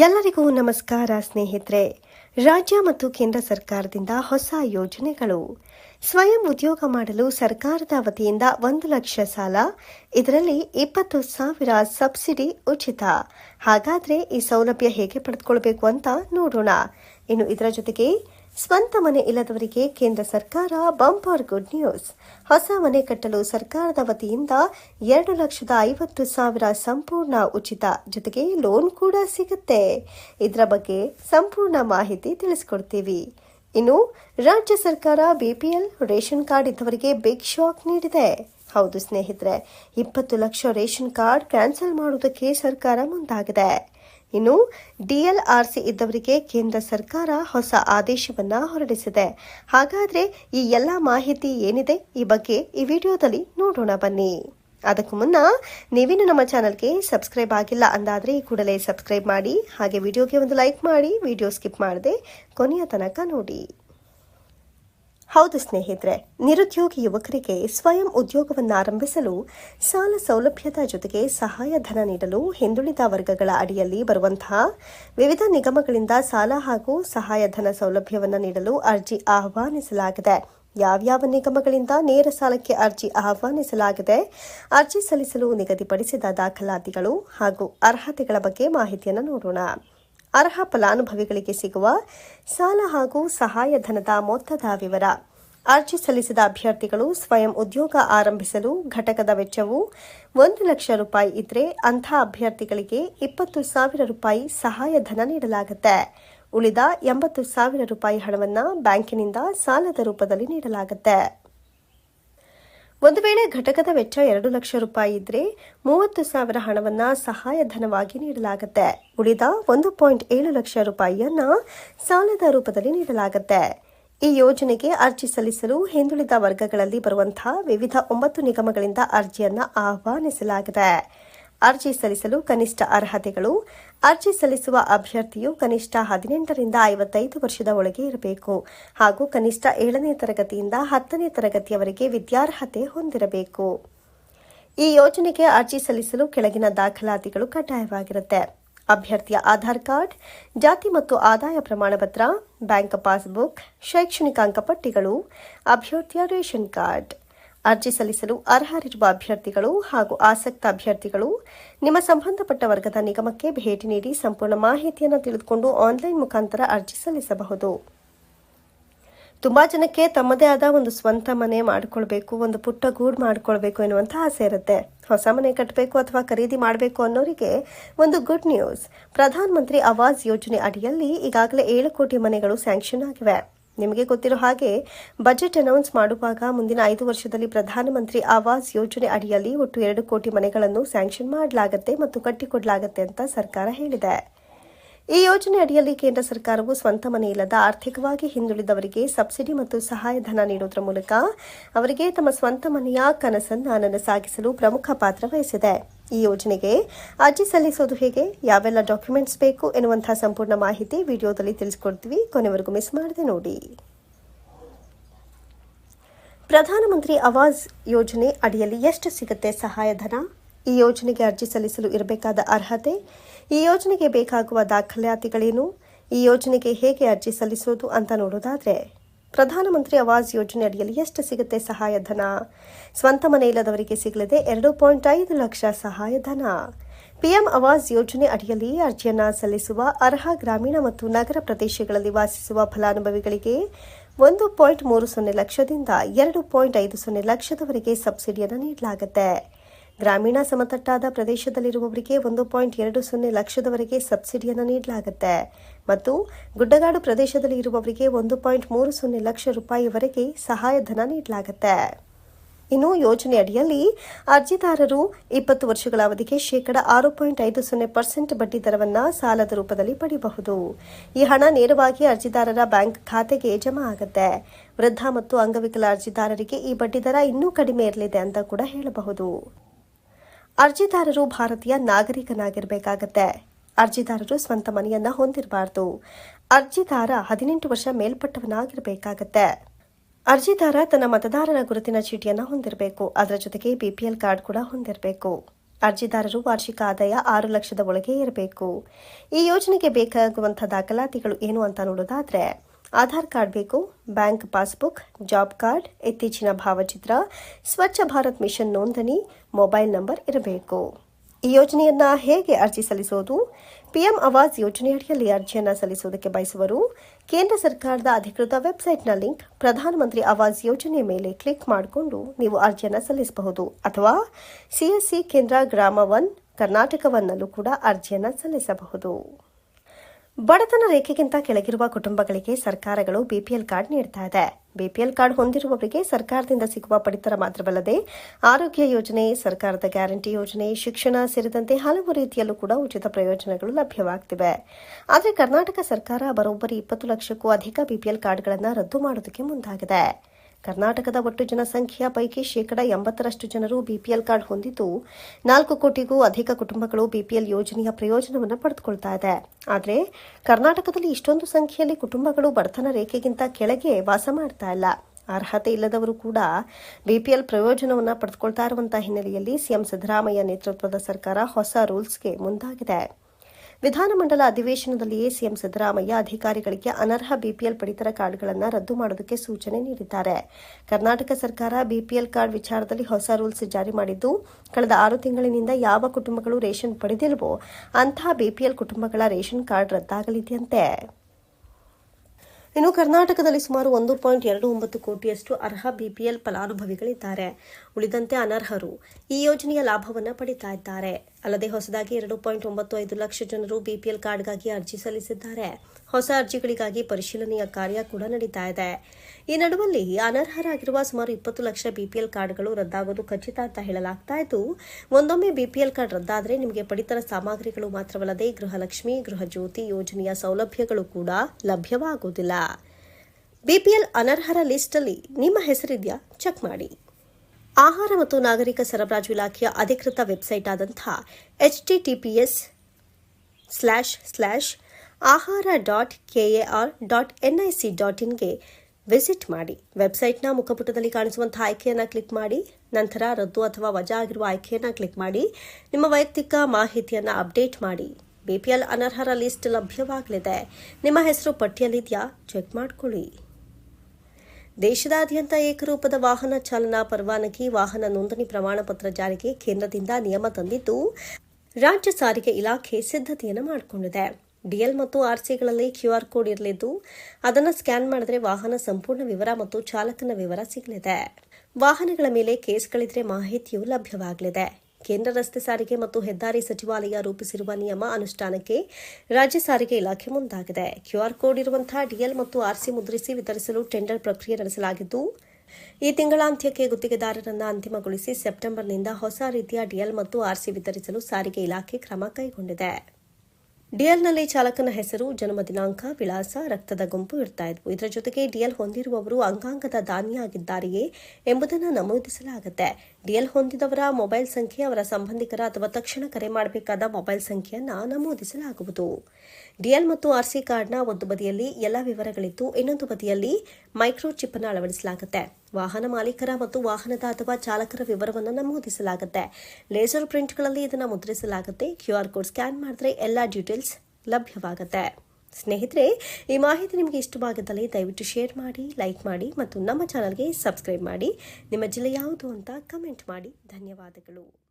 ಎಲ್ಲರಿಗೂ ನಮಸ್ಕಾರ ಸ್ನೇಹಿತರೆ. ರಾಜ್ಯ ಮತ್ತು ಕೇಂದ್ರ ಸರ್ಕಾರದಿಂದ ಹೊಸ ಯೋಜನೆಗಳು. ಸ್ವಯಂ ಉದ್ಯೋಗ ಮಾಡಲು ಸರ್ಕಾರದ ವತಿಯಿಂದ ಒಂದು ಲಕ್ಷ ಸಾಲ, ಇದರಲ್ಲಿ ಇಪ್ಪತ್ತು ಸಾವಿರ ಸಬ್ಸಿಡಿ ಉಚಿತ. ಹಾಗಾದ್ರೆ ಈ ಸೌಲಭ್ಯ ಹೇಗೆ ಪಡೆದುಕೊಳ್ಬೇಕು ಅಂತ ನೋಡೋಣ. ಇನ್ನು ಇದರ ಜೊತೆಗೆ ಸ್ವಂತ ಮನೆ ಇಲ್ಲದವರಿಗೆ ಕೇಂದ್ರ ಸರ್ಕಾರ ಬಂಪರ್ ಗುಡ್ ನ್ಯೂಸ್. ಹೊಸ ಮನೆ ಕಟ್ಟಲು ಸರ್ಕಾರದ ವತಿಯಿಂದ ಎರಡು ಲಕ್ಷದ ಐವತ್ತು ಸಾವಿರ ಸಂಪೂರ್ಣ ಉಚಿತ ಜೊತೆಗೆ ಲೋನ್ ಕೂಡ ಸಿಗುತ್ತೆ. ಇದರ ಬಗ್ಗೆ ಸಂಪೂರ್ಣ ಮಾಹಿತಿ ತಿಳಿಸ್ಕೊಡ್ತೀವಿ. ಇನ್ನು, ರಾಜ್ಯ ಸರ್ಕಾರ ಬಿಪಿಎಲ್ ರೇಷನ್ ಕಾರ್ಡ್ ಇದ್ದವರಿಗೆ ಬಿಗ್ ಶಾಕ್ ನೀಡಿದೆ. ಹೌದು ಸ್ನೇಹಿತರೆ, ಇಪ್ಪತ್ತು ಲಕ್ಷ ರೇಷನ್ ಕಾರ್ಡ್ ಕ್ಯಾನ್ಸಲ್ ಮಾಡುವುದಕ್ಕೆ ಸರ್ಕಾರ ಮುಂದಾಗಿದೆ. ಇನ್ನು ಡಿಎಲ್ಆರ್ಸಿ ಇದ್ದವರಿಗೆ ಕೇಂದ್ರ ಸರ್ಕಾರ ಹೊಸ ಆದೇಶವನ್ನ ಹೊರಡಿಸಿದೆ. ಹಾಗಾದ್ರೆ ಈ ಎಲ್ಲ ಮಾಹಿತಿ ಏನಿದೆ? ಈ ಬಗ್ಗೆ ಈ ವಿಡಿಯೋದಲ್ಲಿ ನೋಡೋಣ ಬನ್ನಿ. ಅದಕ್ಕೂ ಮುನ್ನ ನೀವಿನ್ನು ನಮ್ಮ ಚಾನಲ್ಗೆ ಸಬ್ಸ್ಕ್ರೈಬ್ ಆಗಿಲ್ಲ ಅಂದಾದ್ರೆ ಈ ಕೂಡಲೇ ಸಬ್ಸ್ಕ್ರೈಬ್ ಮಾಡಿ, ಹಾಗೆ ವಿಡಿಯೋಗೆ ಒಂದು ಲೈಕ್ ಮಾಡಿ, ವಿಡಿಯೋ ಸ್ಕಿಪ್ ಮಾಡದೆ ಕೊನೆಯ ತನಕ ನೋಡಿ. ಹೌದು ಸ್ನೇಹಿತರೆ, ನಿರುದ್ಯೋಗಿ ಯುವಕರಿಗೆ ಸ್ವಯಂ ಉದ್ಯೋಗವನ್ನು ಆರಂಭಿಸಲು ಸಾಲ ಸೌಲಭ್ಯದ ಜೊತೆಗೆ ಸಹಾಯಧನ ನೀಡಲು ಹಿಂದುಳಿದ ವರ್ಗಗಳ ಅಡಿಯಲ್ಲಿ ಬರುವಂತಹ ವಿವಿಧ ನಿಗಮಗಳಿಂದ ಸಾಲ ಹಾಗೂ ಸಹಾಯಧನ ಸೌಲಭ್ಯವನ್ನು ನೀಡಲು ಅರ್ಜಿ ಆಹ್ವಾನಿಸಲಾಗಿದೆ. ಯಾವ್ಯಾವ ನಿಗಮಗಳಿಂದ ನೇರ ಸಾಲಕ್ಕೆ ಅರ್ಜಿ ಆಹ್ವಾನಿಸಲಾಗಿದೆ, ಅರ್ಜಿ ಸಲ್ಲಿಸಲು ನಿಗದಿಪಡಿಸಿದ ದಾಖಲಾತಿಗಳು ಹಾಗೂ ಅರ್ಹತೆಗಳ ಬಗ್ಗೆ ಮಾಹಿತಿಯನ್ನು ನೋಡೋಣ. ಅರ್ಹ ಫಲಾನುಭವಿಗಳಿಗೆ ಸಿಗುವ ಸಾಲ ಹಾಗೂ ಸಹಾಯಧನದ ಮೊತ್ತದ ವಿವರ. ಅರ್ಜಿ ಸಲ್ಲಿಸಿದ ಅಭ್ಯರ್ಥಿಗಳು ಸ್ವಯಂ ಉದ್ಯೋಗ ಆರಂಭಿಸಲು ಘಟಕದ ವೆಚ್ಚವು ಒಂದು ಲಕ್ಷ ರೂಪಾಯಿ ಇದ್ರೆ ಅಂಥ ಅಭ್ಯರ್ಥಿಗಳಿಗೆ ಇಪ್ಪತ್ತು ಸಾವಿರ ರೂಪಾಯಿ ಸಹಾಯಧನ ನೀಡಲಾಗುತ್ತೆ. ಉಳಿದ ಎಂಬತ್ತು ಸಾವಿರ ರೂಪಾಯಿ ಹಣವನ್ನು ಬ್ಯಾಂಕಿನಿಂದ ಸಾಲದ ರೂಪದಲ್ಲಿ ನೀಡಲಾಗುತ್ತೆ. ಒಂದು ವೇಳೆ ಘಟಕದ ವೆಚ್ಚ ಎರಡು ಲಕ್ಷ ರೂಪಾಯಿ ಇದ್ರೆ ಮೂವತ್ತು ಸಾವಿರ ಹಣವನ್ನು ಸಹಾಯಧನವಾಗಿ ನೀಡಲಾಗುತ್ತೆ. ಉಳಿದ ಒಂದು ಪಾಯಿಂಟ್ ಏಳು ಲಕ್ಷ ರೂಪಾಯಿಯನ್ನ ಸಾಲದ ರೂಪದಲ್ಲಿ ನೀಡಲಾಗುತ್ತೆ. ಈ ಯೋಜನೆಗೆ ಅರ್ಜಿ ಸಲ್ಲಿಸಲು ಹಿಂದುಳಿದ ವರ್ಗಗಳಲ್ಲಿ ಬರುವಂತಹ ವಿವಿಧ ಒಂಬತ್ತು ನಿಗಮಗಳಿಂದ ಅರ್ಜಿಯನ್ನ ಆಹ್ವಾನಿಸಲಾಗಿದೆ. ಅರ್ಜಿ ಸಲ್ಲಿಸಲು ಕನಿಷ್ಠ ಅರ್ಹತೆಗಳು, ಅರ್ಜಿ ಸಲ್ಲಿಸುವ ಅಭ್ಯರ್ಥಿಯು ಕನಿಷ್ಠ ಹದಿನೆಂಟರಿಂದ ಐವತ್ತೈದು ವರ್ಷದ ಒಳಗೆ ಇರಬೇಕು ಹಾಗೂ ಕನಿಷ್ಠ ಏಳನೇ ತರಗತಿಯಿಂದ ಹತ್ತನೇ ತರಗತಿಯವರೆಗೆ ವಿದ್ಯಾರ್ಹತೆ ಹೊಂದಿರಬೇಕು. ಈ ಯೋಜನೆಗೆ ಅರ್ಜಿ ಸಲ್ಲಿಸಲು ಕೆಳಗಿನ ದಾಖಲಾತಿಗಳು ಕಡ್ಡಾಯವಾಗಿರುತ್ತೆ. ಅಭ್ಯರ್ಥಿಯ ಆಧಾರ್ ಕಾರ್ಡ್, ಜಾತಿ ಮತ್ತು ಆದಾಯ ಪ್ರಮಾಣಪತ್ರ, ಬ್ಯಾಂಕ್ ಪಾಸ್ಬುಕ್, ಶೈಕ್ಷಣಿಕ ಅಂಕಪಟ್ಟಿಗಳು, ಅಭ್ಯರ್ಥಿಯ ರೇಷನ್ ಕಾರ್ಡ್. ಅರ್ಜಿ ಸಲ್ಲಿಸಲು ಅರ್ಹರಿರುವ ಅಭ್ಯರ್ಥಿಗಳು ಹಾಗೂ ಆಸಕ್ತ ಅಭ್ಯರ್ಥಿಗಳು, ನಿಮ್ಮ ಸಂಬಂಧಪಟ್ಟ ವರ್ಗದ ನಿಗಮಕ್ಕೆ ಭೇಟಿ ನೀಡಿ ಸಂಪೂರ್ಣ ಮಾಹಿತಿಯನ್ನು ತಿಳಿದುಕೊಂಡು ಆನ್ಲೈನ್ ಮುಖಾಂತರ ಅರ್ಜಿ ಸಲ್ಲಿಸಬಹುದು. ತುಂಬಾ ಜನಕ್ಕೆ ತಮ್ಮದೇ ಆದ ಒಂದು ಸ್ವಂತ ಮನೆ ಮಾಡಿಕೊಳ್ಬೇಕು, ಒಂದು ಪುಟ್ಟ ಗೂಡು ಮಾಡಿಕೊಳ್ಬೇಕು ಎನ್ನುವಂಥ ಆಸೆ ಇರುತ್ತೆ. ಹೊಸ ಮನೆ ಕಟ್ಟಬೇಕು ಅಥವಾ ಖರೀದಿ ಮಾಡಬೇಕು ಅನ್ನೋರಿಗೆ ಒಂದು ಗುಡ್ ನ್ಯೂಸ್. ಪ್ರಧಾನಮಂತ್ರಿ ಆವಾಸ್ ಯೋಜನೆ ಅಡಿಯಲ್ಲಿ ಈಗಾಗಲೇ ಏಳು ಕೋಟಿ ಮನೆಗಳು ಸ್ಯಾಂಕ್ಷನ್ ಆಗಿವೆ. ನಿಮಗೆ ಗೊತ್ತಿರೋ ಹಾಗೆ ಬಜೆಟ್ ಅನೌನ್ಸ್ ಮಾಡುವಾಗ ಮುಂದಿನ ಐದು ವರ್ಷದಲ್ಲಿ ಪ್ರಧಾನಮಂತ್ರಿ ಆವಾಸ್ ಯೋಜನೆ ಅಡಿಯಲ್ಲಿ ಒಟ್ಟು ಎರಡು ಕೋಟಿ ಮನೆಗಳನ್ನು ಸ್ಯಾಂಕ್ಷನ್ ಮಾಡಲಾಗುತ್ತೆ ಮತ್ತು ಕಟ್ಟಿಕೊಡಲಾಗುತ್ತೆ ಅಂತ ಸರ್ಕಾರ ಹೇಳಿದೆ. ಈ ಯೋಜನೆ ಅಡಿಯಲ್ಲಿ ಕೇಂದ್ರ ಸರ್ಕಾರವು ಸ್ವಂತ ಮನೆ ಇಲ್ಲದ ಆರ್ಥಿಕವಾಗಿ ಹಿಂದುಳಿದವರಿಗೆ ಸಬ್ಸಿಡಿ ಮತ್ತು ಸಹಾಯಧನ ನೀಡುವುದರ ಮೂಲಕ ಅವರಿಗೆ ತಮ್ಮ ಸ್ವಂತ ಮನೆಯ ಕನಸನ್ನು ನನಸಾಗಿಸಲು ಪ್ರಮುಖ ಪಾತ್ರ ವಹಿಸಿದೆ. ಈ ಯೋಜನೆಗೆ ಅರ್ಜಿ ಸಲ್ಲಿಸೋದು ಹೇಗೆ? ಯಾವೆಲ್ಲ ಡಾಕ್ಯುಮೆಂಟ್ಸ್ ಬೇಕು ಎನ್ನುವಂತಹ ಸಂಪೂರ್ಣ ಮಾಹಿತಿ ವಿಡಿಯೋದಲ್ಲಿ ತಿಳಿಸ್ಕೊಡ್ತೀವಿ. ಕೊನೆವರೆಗೂ ಮಿಸ್ ಮಾಡದೆ ನೋಡಿ. ಪ್ರಧಾನಮಂತ್ರಿ ಆವಾಸ್ ಯೋಜನೆ ಅಡಿಯಲ್ಲಿ ಎಷ್ಟು ಸಿಗುತ್ತೆ ಸಹಾಯಧನ? ಈ ಯೋಜನೆಗೆ ಅರ್ಜಿ ಸಲ್ಲಿಸಲು ಇರಬೇಕಾದ ಅರ್ಹತೆ? ಈ ಯೋಜನೆಗೆ ಬೇಕಾಗುವ ದಾಖಲಾತಿಗಳೇನು? ಈ ಯೋಜನೆಗೆ ಹೇಗೆ ಅರ್ಜಿ ಸಲ್ಲಿಸೋದು ಅಂತ ನೋಡೋದಾದ್ರೆ ಪ್ರಧಾನಮಂತ್ರಿ ಆವಾಸ್ ಯೋಜನೆ ಅಡಿಯಲ್ಲಿ ಎಷ್ಟು ಸಿಗುತ್ತೆ ಸಹಾಯಧನ? ಸ್ವಂತ ಮನೆ ಇಲ್ಲದವರಿಗೆ ಸಿಗಲಿದೆ ಎರಡು ಪಾಯಿಂಟ್ ಐದು ಲಕ್ಷ ಸಹಾಯಧನ. ಪಿಎಂ ಆವಾಸ್ ಯೋಜನೆ ಅಡಿಯಲ್ಲಿ ಅರ್ಜಿಯನ್ನು ಸಲ್ಲಿಸುವ ಅರ್ಹ ಗ್ರಾಮೀಣ ಮತ್ತು ನಗರ ಪ್ರದೇಶಗಳಲ್ಲಿ ವಾಸಿಸುವ ಫಲಾನುಭವಿಗಳಿಗೆ ಒಂದು ಪಾಯಿಂಟ್ ಮೂರು ಸೊನ್ನೆ ಲಕ್ಷದಿಂದ ಎರಡು ಪಾಯಿಂಟ್ ಐದು ಸೊನ್ನೆ ಲಕ್ಷದವರೆಗೆ ಸಬ್ಸಿಡಿಯನ್ನು ನೀಡಲಾಗುತ್ತೆ. ಗ್ರಾಮೀಣ ಸಮತಟ್ಟಾದ ಪ್ರದೇಶದಲ್ಲಿರುವವರಿಗೆ ಒಂದು ಪಾಯಿಂಟ್ ಎರಡು ಸೊನ್ನೆ ಲಕ್ಷದವರೆಗೆ ಸಬ್ಸಿಡಿಯನ್ನು ನೀಡಲಾಗುತ್ತೆ. ಮತ್ತು ಗುಡ್ಡಗಾಡು ಪ್ರದೇಶದಲ್ಲಿ ಇರುವವರಿಗೆ ಒಂದು ಪಾಯಿಂಟ್ ಮೂರು ಸೊನ್ನೆ ಲಕ್ಷ ರೂಪಾಯಿವರೆಗೆ ಸಹಾಯಧನ ನೀಡಲಾಗುತ್ತೆ. ಇನ್ನು ಯೋಜನೆ ಅಡಿಯಲ್ಲಿ ಅರ್ಜಿದಾರರು ಇಪ್ಪತ್ತು ವರ್ಷಗಳ ಅವಧಿಗೆ ಶೇಕಡ ಆರು ಪಾಯಿಂಟ್ ಐದು ಸೊನ್ನೆ ಪರ್ಸೆಂಟ್ ಬಡ್ಡಿ ದರವನ್ನು ಸಾಲದ ರೂಪದಲ್ಲಿ ಪಡೆಯಬಹುದು. ಈ ಹಣ ನೇರವಾಗಿ ಅರ್ಜಿದಾರರ ಬ್ಯಾಂಕ್ ಖಾತೆಗೆ ಜಮಾ ಆಗುತ್ತೆ. ವೃದ್ಧ ಮತ್ತು ಅಂಗವಿಕಲ ಅರ್ಜಿದಾರರಿಗೆ ಈ ಬಡ್ಡಿ ದರ ಇನ್ನೂ ಕಡಿಮೆ ಇರಲಿದೆ ಅಂತ ಕೂಡ ಹೇಳಬಹುದು. ಅರ್ಜಿದಾರರು ಭಾರತೀಯ ನಾಗರಿಕನಾಗಿರಬೇಕಾಗತ್ತೆ. ಅರ್ಜಿದಾರರು ಸ್ವಂತ ಮನೆಯನ್ನ ಹೊಂದಿರಬಾರದು. ಅರ್ಜಿದಾರ ಹದಿನೆಂಟು ವರ್ಷ ಮೇಲ್ಪಟ್ಟವನಾಗಿರಬೇಕಾಗತ್ತೆ. ಅರ್ಜಿದಾರ ತನ್ನ ಮತದಾರರ ಗುರುತಿನ ಚೀಟಿಯನ್ನು ಹೊಂದಿರಬೇಕು. ಅದರ ಜೊತೆಗೆ ಬಿಪಿಎಲ್ ಕಾರ್ಡ್ ಕೂಡ ಹೊಂದಿರಬೇಕು. ಅರ್ಜಿದಾರರು ವಾರ್ಷಿಕ ಆದಾಯ ಆರು ಲಕ್ಷದ ಒಳಗೆ ಇರಬೇಕು. ಈ ಯೋಜನೆಗೆ ಬೇಕಾಗುವಂತಹ ದಾಖಲಾತಿಗಳು ಏನು ಅಂತ ನೋಡೋದಾದ್ರೆ ಆಧಾರ್ ಕಾರ್ಡ್ ಬೇಕು, ಬ್ಯಾಂಕ್ ಪಾಸ್ಬುಕ್, ಜಾಬ್ ಕಾರ್ಡ್, ಇತ್ತೀಚಿನ ಭಾವಚಿತ್ರ, ಸ್ವಚ್ಛ ಭಾರತ್ ಮಿಷನ್ ನೋಂದಣಿ, ಮೊಬೈಲ್ ನಂಬರ್ ಇರಬೇಕು. ಈ ಯೋಜನೆಯನ್ನ ಹೇಗೆ ಅರ್ಜಿ ಸಲ್ಲಿಸೋದು? ಪಿಎಂ ಆವಾಸ್ ಯೋಜನೆಯಡಿಯಲ್ಲಿ ಅರ್ಜಿಯನ್ನು ಸಲ್ಲಿಸುವುದಕ್ಕೆ ಬಯಸುವರು ಕೇಂದ್ರ ಸರ್ಕಾರದ ಅಧಿಕೃತ ವೆಬ್ಸೈಟ್ನ ಲಿಂಕ್ ಪ್ರಧಾನಮಂತ್ರಿ ಆವಾಸ್ ಯೋಜನೆ ಮೇಲೆ ಕ್ಲಿಕ್ ಮಾಡಿಕೊಂಡು ನೀವು ಅರ್ಜಿಯನ್ನು ಸಲ್ಲಿಸಬಹುದು. ಅಥವಾ ಸಿಎಸ್ಸಿ ಕೇಂದ್ರ ಗ್ರಾಮ ಒನ್ ಕರ್ನಾಟಕವನ್ನಲ್ಲೂ ಕೂಡ ಅರ್ಜಿಯನ್ನು ಸಲ್ಲಿಸಬಹುದು. ಬಡತನ ರೇಖೆಗಿಂತ ಕೆಳಗಿರುವ ಕುಟುಂಬಗಳಿಗೆ ಸರ್ಕಾರಗಳು ಬಿಪಿಎಲ್ ಕಾರ್ಡ್ ನೀಡ್ತಾ ಇದೆ. ಬಿಪಿಎಲ್ ಕಾರ್ಡ್ ಹೊಂದಿರುವವರಿಗೆ ಸರ್ಕಾರದಿಂದ ಸಿಗುವ ಪಡಿತರ ಮಾತ್ರವಲ್ಲದೆ ಆರೋಗ್ಯ ಯೋಜನೆ, ಸರ್ಕಾರದ ಗ್ಯಾರಂಟಿ ಯೋಜನೆ, ಶಿಕ್ಷಣ ಸೇರಿದಂತೆ ಹಲವು ರೀತಿಯಲ್ಲೂ ಕೂಡ ಉಚಿತ ಪ್ರಯೋಜನಗಳು ಲಭ್ಯವಾಗ್ತಿವೆ. ಆದರೆ ಕರ್ನಾಟಕ ಸರ್ಕಾರ ಬರೋಬ್ಬರಿ ಇಪ್ಪತ್ತು ಲಕ್ಷಕ್ಕೂ ಅಧಿಕ ಬಿಪಿಎಲ್ ಕಾರ್ಡ್ಗಳನ್ನು ರದ್ದು ಮಾಡೋದಕ್ಕೆ ಮುಂದಾಗಿದೆ. ಕರ್ನಾಟಕದ ಒಟ್ಟು ಜನಸಂಖ್ಯೆಯ ಪೈಕಿ ಶೇಕಡ ಎಂಬತ್ತರಷ್ಟು ಜನರು ಬಿಪಿಎಲ್ ಕಾರ್ಡ್ ಹೊಂದಿದ್ದು, ನಾಲ್ಕು ಕೋಟಿಗೂ ಅಧಿಕ ಕುಟುಂಬಗಳು ಬಿಪಿಎಲ್ ಯೋಜನೆಯ ಪ್ರಯೋಜನವನ್ನು ಪಡೆದುಕೊಳ್ತಾ ಇದೆ. ಆದರೆ, ಕರ್ನಾಟಕದಲ್ಲಿ ಇಷ್ಟೊಂದು ಸಂಖ್ಯೆಯಲ್ಲಿ ಕುಟುಂಬಗಳು ಬಡತನ ರೇಖೆಗಿಂತ ಕೆಳಗೆ ವಾಸ ಮಾಡ್ತಾ ಇಲ್ಲ. ಅರ್ಹತೆ ಇಲ್ಲದವರು ಕೂಡ ಬಿಪಿಎಲ್ ಪ್ರಯೋಜನವನ್ನು ಪಡೆದುಕೊಳ್ತಾ ಇರುವಂತಹ ಹಿನ್ನೆಲೆಯಲ್ಲಿ ಸಿಎಂ ಸಿದ್ದರಾಮಯ್ಯ ನೇತೃತ್ವದ ಸರ್ಕಾರ ಹೊಸ ರೂಲ್ಸ್ಗೆ ಮುಂದಾಗಿದೆ. ವಿಧಾನಮಂಡಲ ಅಧಿವೇಶನದಲ್ಲಿಯೇ ಸಿಎಂ ಸಿದ್ದರಾಮಯ್ಯ ಅಧಿಕಾರಿಗಳಿಗೆ ಅನರ್ಹ ಬಿಪಿಎಲ್ ಪಡಿತರ ಕಾರ್ಡ್ಗಳನ್ನು ರದ್ದು ಮಾಡುವುದಕ್ಕೆ ಸೂಚನೆ ನೀಡಿದ್ದಾರೆ. ಕರ್ನಾಟಕ ಸರ್ಕಾರ ಬಿಪಿಎಲ್ ಕಾರ್ಡ್ ವಿಚಾರದಲ್ಲಿ ಹೊಸ ರೂಲ್ಸ್ ಜಾರಿ ಮಾಡಿದ್ದು, ಕಳೆದ ಆರು ತಿಂಗಳಿನಿಂದ ಯಾವ ಕುಟುಂಬಗಳು ರೇಷನ್ ಪಡೆದಿಲ್ವೋ ಅಂತಹ ಬಿಪಿಎಲ್ ಕುಟುಂಬಗಳ ರೇಷನ್ ಕಾರ್ಡ್ ರದ್ದಾಗಲಿದೆಯಂತೆ. ಇನ್ನು ಕರ್ನಾಟಕದಲ್ಲಿ ಸುಮಾರು ಒಂದು ಪಾಯಿಂಟ್ ಎರಡು ಒಂಬತ್ತು ಕೋಟಿಯಷ್ಟು ಅರ್ಹ ಬಿಪಿಎಲ್ ಫಲಾನುಭವಿಗಳಿದ್ದಾರೆ. ಉಳಿದಂತೆ ಅನರ್ಹರು ಈ ಯೋಜನೆಯ ಲಾಭವನ್ನು ಪಡಿತಾ ಇದ್ದಾರೆ. ಅಲ್ಲದೆ ಹೊಸದಾಗಿ ಎರಡು ಪಾಯಿಂಟ್ ಒಂಬತ್ತು ಐದು ಲಕ್ಷ ಜನರು ಬಿಪಿಎಲ್ ಕಾರ್ಡ್ಗಾಗಿ ಅರ್ಜಿ ಸಲ್ಲಿಸಿದ್ದಾರೆ. ಹೊಸ ಅರ್ಜಿಗಳಿಗಾಗಿ ಪರಿಶೀಲನೆಯ ಕಾರ್ಯ ಕೂಡ ನಡೀತಾ ಇದೆ. ಈ ನಡುವಲ್ಲಿ ಅನರ್ಹರಾಗಿರುವ ಸುಮಾರು ಇಪ್ಪತ್ತು ಲಕ್ಷ ಬಿಪಿಎಲ್ ಕಾರ್ಡ್ಗಳು ರದ್ದಾಗೋದು ಖಚಿತ ಅಂತ ಹೇಳಲಾಗ್ತಾ ಇದ್ದು, ಒಂದೊಮ್ಮೆ ಬಿಪಿಎಲ್ ಕಾರ್ಡ್ ರದ್ದಾದರೆ ನಿಮಗೆ ಪಡಿತರ ಸಾಮಗ್ರಿಗಳು ಮಾತ್ರವಲ್ಲದೆ ಗೃಹಲಕ್ಷ್ಮಿ ಗೃಹ ಜ್ಯೋತಿ ಯೋಜನೆಯ ಸೌಲಭ್ಯಗಳು ಕೂಡ ಲಭ್ಯವಾಗುವುದಿಲ್ಲ. ಬಿಪಿಎಲ್ ಅನರ್ಹರ ಲಿಸ್ಟಲ್ಲಿ ನಿಮ್ಮ ಹೆಸರಿದೆಯಾ? ಚೆಕ್ ಮಾಡಿ. ಆಹಾರ ಮತ್ತು ನಾಗರಿಕ ಸರಬರಾಜು ಇಲಾಖೆಯ ಅಧಿಕೃತ ವೆಬ್ಸೈಟ್ ಆದಂತಹ HTTPS slash slash ahara dot KAR dot NIC dot ಇನ್ಗೆ visit ಮಾಡಿ. ವೆಬ್ಸೈಟ್ನ ಮುಖಪುಟದಲ್ಲಿ ಕಾಣಿಸುವಂತಹ ಆಯ್ಕೆಯನ್ನು ಕ್ಲಿಕ್ ಮಾಡಿ. ನಂತರ ರದ್ದು ಅಥವಾ ವಜಾ ಆಗಿರುವ ಆಯ್ಕೆಯನ್ನು ಕ್ಲಿಕ್ ಮಾಡಿ. ನಿಮ್ಮ ವೈಯಕ್ತಿಕ ಮಾಹಿತಿಯನ್ನು ಅಪ್ಡೇಟ್ ಮಾಡಿ. ಬಿಪಿಎಲ್ ಅನರ್ಹರ ಲಿಸ್ಟ್ ಲಭ್ಯವಾಗಲಿದೆ. ನಿಮ್ಮ ಹೆಸರು ಪಟ್ಟಿಯಲ್ಲಿದೆಯಾ? ಚೆಕ್ ಮಾಡ್ಕೊಳ್ಳಿ. ದೇಶದಾದ್ಯಂತ ಏಕರೂಪದ ವಾಹನ ಚಾಲನಾ ಪರವಾನಗಿ, ವಾಹನ ನೋಂದಣಿ ಪ್ರಮಾಣ ಪತ್ರ ಜಾರಿಗೆ ಕೇಂದ್ರದಿಂದ ನಿಯಮ ತಂದಿದ್ದು, ರಾಜ್ಯ ಸಾರಿಗೆ ಇಲಾಖೆ ಸಿದ್ಧತೆಯನ್ನು ಮಾಡಿಕೊಂಡಿದೆ. ಡಿಎಲ್ ಮತ್ತು ಆರ್ಸಿಗಳಲ್ಲಿ ಕ್ಯೂಆರ್ ಕೋಡ್ ಇರಲಿದ್ದು, ಅದನ್ನು ಸ್ಕ್ಯಾನ್ ಮಾಡಿದರೆ ವಾಹನ ಸಂಪೂರ್ಣ ವಿವರ ಮತ್ತು ಚಾಲಕನ ವಿವರ ಸಿಗಲಿದೆ. ವಾಹನಗಳ ಮೇಲೆ ಕೇಸ್ಗಳಿದ್ರೆ ಮಾಹಿತಿಯು ಲಭ್ಯವಾಗಲಿದೆ. ಕೇಂದ್ರ ರಸ್ತೆ ಸಾರಿಗೆ ಮತ್ತು ಹೆದ್ದಾರಿ ಸಚಿವಾಲಯ ರೂಪಿಸಿರುವ ನಿಯಮ ಅನುಷ್ಠಾನಕ್ಕೆ ರಾಜ್ಯ ಸಾರಿಗೆ ಇಲಾಖೆ ಮುಂದಾಗಿದೆ. ಕ್ಯೂಆರ್ ಕೋಡ್ ಇರುವಂತಹ ಡಿಎಲ್ ಮತ್ತು ಆರ್ಸಿ ಮುದ್ರಿಸಿ ವಿತರಿಸಲು ಟೆಂಡರ್ ಪ್ರಕ್ರಿಯೆ ನಡೆಸಲಾಗಿದ್ದು, ಈ ತಿಂಗಳಾಂತ್ಯಕ್ಕೆ ಗುತ್ತಿಗೆದಾರರನ್ನು ಅಂತಿಮಗೊಳಿಸಿ ಸೆಪ್ಟೆಂಬರ್ನಿಂದ ಹೊಸ ರೀತಿಯ ಡಿಎಲ್ ಮತ್ತು ಆರ್ಸಿ ವಿತರಿಸಲು ಸಾರಿಗೆ ಇಲಾಖೆ ಕ್ರಮ ಕೈಗೊಂಡಿದೆ. ಡಿಎಲ್ನಲ್ಲಿ ಚಾಲಕನ ಹೆಸರು, ಜನ್ಮ ದಿನಾಂಕ, ವಿಳಾಸ, ರಕ್ತದ ಗುಂಪು ಇರ್ತಾ ಇದ್ವು. ಇದರ ಜೊತೆಗೆ ಡಿಎಲ್ ಹೊಂದಿರುವವರು ಅಂಗಾಂಗದ ದಾನಿಯಾಗಿದ್ದಾರೆಯೇ ಎಂಬುದನ್ನು ನಮೂದಿಸಲಾಗುತ್ತೆ. ಡಿಎಲ್ ಹೊಂದಿದವರ ಮೊಬೈಲ್ ಸಂಖ್ಯೆ, ಅವರ ಸಂಬಂಧಿಕರ ಅಥವಾ ತಕ್ಷಣ ಕರೆ ಮಾಡಬೇಕಾದ ಮೊಬೈಲ್ ಸಂಖ್ಯೆಯನ್ನು ನಮೂದಿಸಲಾಗುವುದು. ಡಿಎಲ್ ಮತ್ತು ಆರ್ಸಿ ಕಾರ್ಡ್ನ ಒಂದು ಬದಿಯಲ್ಲಿ ಎಲ್ಲ ವಿವರಗಳಿದ್ದು, ಇನ್ನೊಂದು ಬದಿಯಲ್ಲಿ ಮೈಕ್ರೋಚಿಪ್ ಅನ್ನು ಅಳವಡಿಸಲಾಗುತ್ತೆ. ವಾಹನ ಮಾಲೀಕರ ಮತ್ತು ವಾಹನದ ಅಥವಾ ಚಾಲಕರ ವಿವರವನ್ನು ನಮೂದಿಸಲಾಗುತ್ತೆ. ಲೇಸರ್ ಪ್ರಿಂಟ್ಗಳಲ್ಲಿ ಇದನ್ನು ಮುದ್ರಿಸಲಾಗುತ್ತೆ. ಕ್ಯೂಆರ್ ಕೋಡ್ ಸ್ಕ್ಯಾನ್ ಮಾಡಿದ್ರೆ ಎಲ್ಲ ಡೀಟೇಲ್ಸ್ ಲಭ್ಯವಾಗುತ್ತೆ. ಸ್ನೇಹಿತರೆ, ಈ ಮಾಹಿತಿ ನಿಮಗೆ ಇಷ್ಟವಾಗಿದ್ದಲ್ಲಿ ದಯವಿಟ್ಟು ಶೇರ್ ಮಾಡಿ, ಲೈಕ್ ಮಾಡಿ ಮತ್ತು ನಮ್ಮ ಚಾನಲ್ಗೆ ಸಬ್ಸ್ಕ್ರೈಬ್ ಮಾಡಿ. ನಿಮ್ಮ ಜಿಲ್ಲೆ ಯಾವುದು ಅಂತ ಕಮೆಂಟ್ ಮಾಡಿ. ಧನ್ಯವಾದಗಳು.